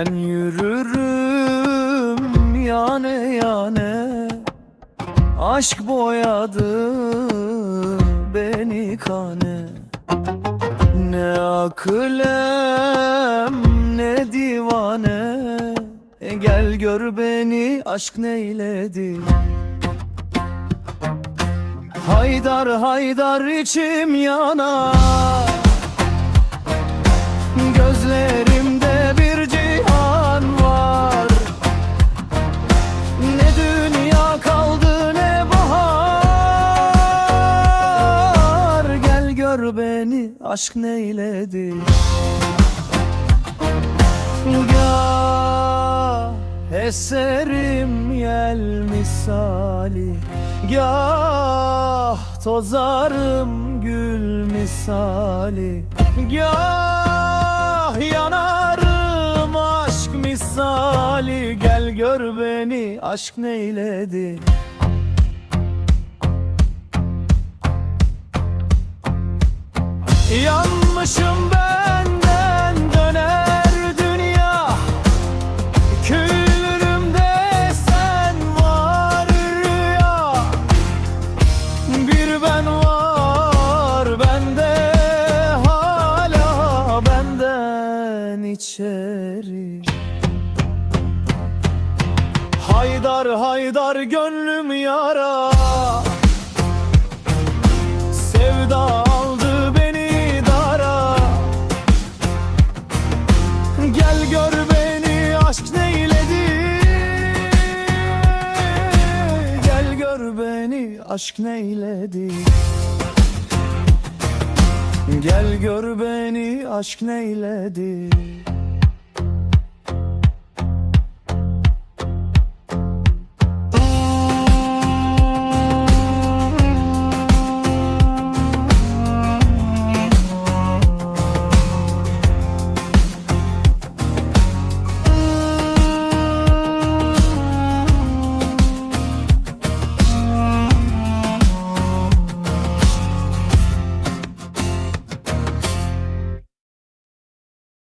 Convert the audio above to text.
Yürürüm yane yane. Aşk boyadı beni kane. Ne akılem ne divane. E Gel gör beni aşk neyledi? Haydar haydar içim yanar aşk neyledi Gah eserim yel misali Gah tozarım gül misali Gah yanarım aşk misali. Gel gör beni aşk neyledi Yanmışım benden döner dünya. Küllümde sen var rüya. Bir ben var bende hala benden içeri. Haydar haydar gönlüm yara. Sevda Gel gör beni aşk neyledi? Gel gör beni aşk neyledi? Gel gör beni aşk neyledi